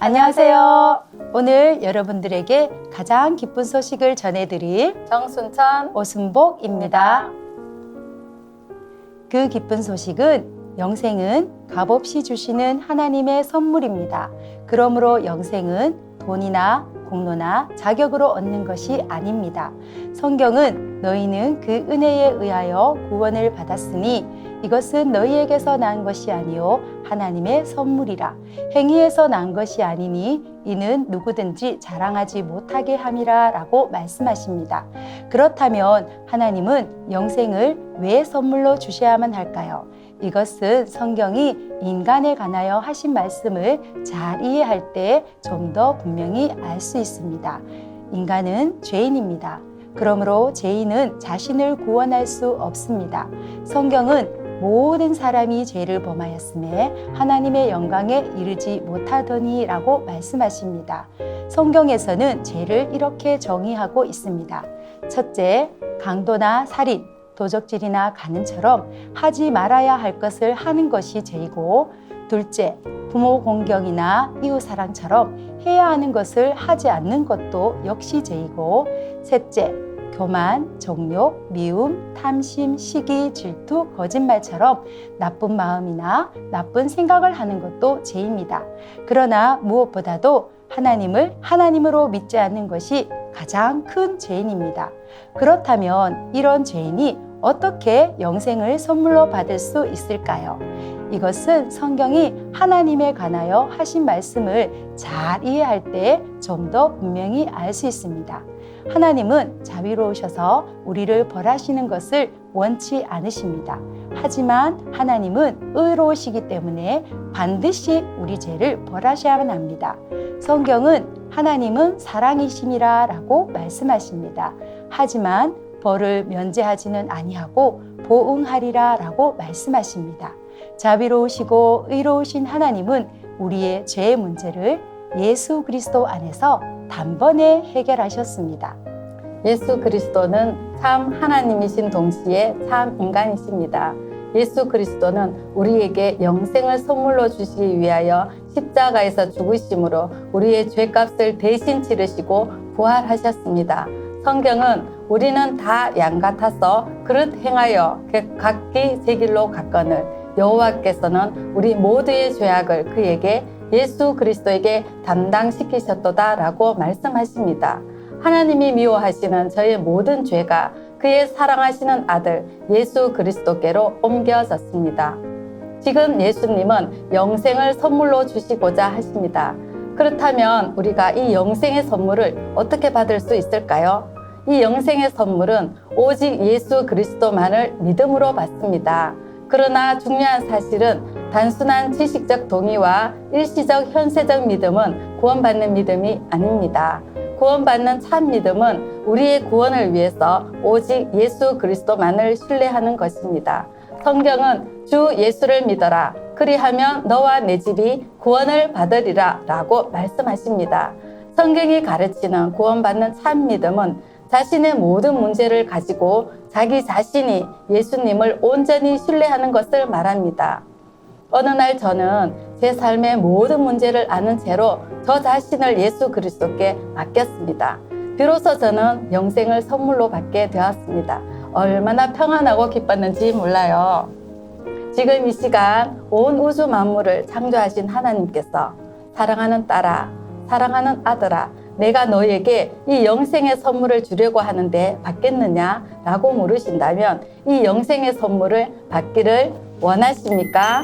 안녕하세요. 오늘 여러분들에게 가장 기쁜 소식을 전해드릴 정순천 오순복입니다. 그 기쁜 소식은 영생은 값없이 주시는 하나님의 선물입니다. 그러므로 영생은 돈이나 공로나 자격으로 얻는 것이 아닙니다. 성경은 너희는 그 은혜에 의하여 구원을 받았으니 이것은 너희에게서 난 것이 아니요 하나님의 선물이라 행위에서 난 것이 아니니 이는 누구든지 자랑하지 못하게 함이라라고 말씀하십니다. 그렇다면 하나님은 영생을 왜 선물로 주셔야만 할까요? 이것은 성경이 인간에 관하여 하신 말씀을 잘 이해할 때 좀 더 분명히 알 수 있습니다. 인간은 죄인입니다. 그러므로 죄인은 자신을 구원할 수 없습니다. 성경은 모든 사람이 죄를 범하였음에 하나님의 영광에 이르지 못하더니라고 말씀하십니다. 성경에서는 죄를 이렇게 정의하고 있습니다. 첫째, 강도나 살인, 도적질이나 가늠처럼 하지 말아야 할 것을 하는 것이 죄이고, 둘째, 부모 공경이나 이웃 사랑처럼 해야 하는 것을 하지 않는 것도 역시 죄이고, 셋째, 교만, 정욕, 미움, 탐심, 시기, 질투, 거짓말처럼 나쁜 마음이나 나쁜 생각을 하는 것도 죄입니다. 그러나 무엇보다도 하나님을 하나님으로 믿지 않는 것이 가장 큰 죄인입니다. 그렇다면 이런 죄인이 어떻게 영생을 선물로 받을 수 있을까요? 이것은 성경이 하나님에 관하여 하신 말씀을 잘 이해할 때 좀 더 분명히 알 수 있습니다. 하나님은 자비로우셔서 우리를 벌하시는 것을 원치 않으십니다. 하지만 하나님은 의로우시기 때문에 반드시 우리 죄를 벌하셔야만 합니다. 성경은 하나님은 사랑이심이라 라고 말씀하십니다. 하지만 벌을 면제하지는 아니하고 보응하리라 라고 말씀하십니다. 자비로우시고 의로우신 하나님은 우리의 죄의 문제를 예수 그리스도 안에서 단번에 해결하셨습니다. 예수 그리스도는 참 하나님이신 동시에 참 인간이십니다. 예수 그리스도는 우리에게 영생을 선물로 주시기 위하여 십자가에서 죽으심으로 우리의 죄값을 대신 치르시고 부활하셨습니다. 성경은 우리는 다 양 같아서 그릇 행하여 각기 제 길로 갔거늘 여호와께서는 우리 모두의 죄악을 그에게 예수 그리스도에게 담당시키셨도다라고 말씀하십니다. 하나님이 미워하시는 저의 모든 죄가 그의 사랑하시는 아들 예수 그리스도께로 옮겨졌습니다. 지금 예수님은 영생을 선물로 주시고자 하십니다. 그렇다면 우리가 이 영생의 선물을 어떻게 받을 수 있을까요? 이 영생의 선물은 오직 예수 그리스도만을 믿음으로 받습니다. 그러나 중요한 사실은 단순한 지식적 동의와 일시적 현세적 믿음은 구원받는 믿음이 아닙니다. 구원받는 참 믿음은 우리의 구원을 위해서 오직 예수 그리스도만을 신뢰하는 것입니다. 성경은 주 예수를 믿어라. 그리하면 너와 내 집이 구원을 받으리라 라고 말씀하십니다. 성경이 가르치는 구원받는 참 믿음은 자신의 모든 문제를 가지고 자기 자신이 예수님을 온전히 신뢰하는 것을 말합니다. 어느 날 저는 제 삶의 모든 문제를 아는 채로 저 자신을 예수 그리스도께 맡겼습니다. 비로소 저는 영생을 선물로 받게 되었습니다. 얼마나 평안하고 기뻤는지 몰라요. 지금 이 시간 온 우주 만물을 창조하신 하나님께서 사랑하는 딸아, 사랑하는 아들아, 내가 너에게 이 영생의 선물을 주려고 하는데 받겠느냐? 라고 물으신다면 이 영생의 선물을 받기를 원하십니까?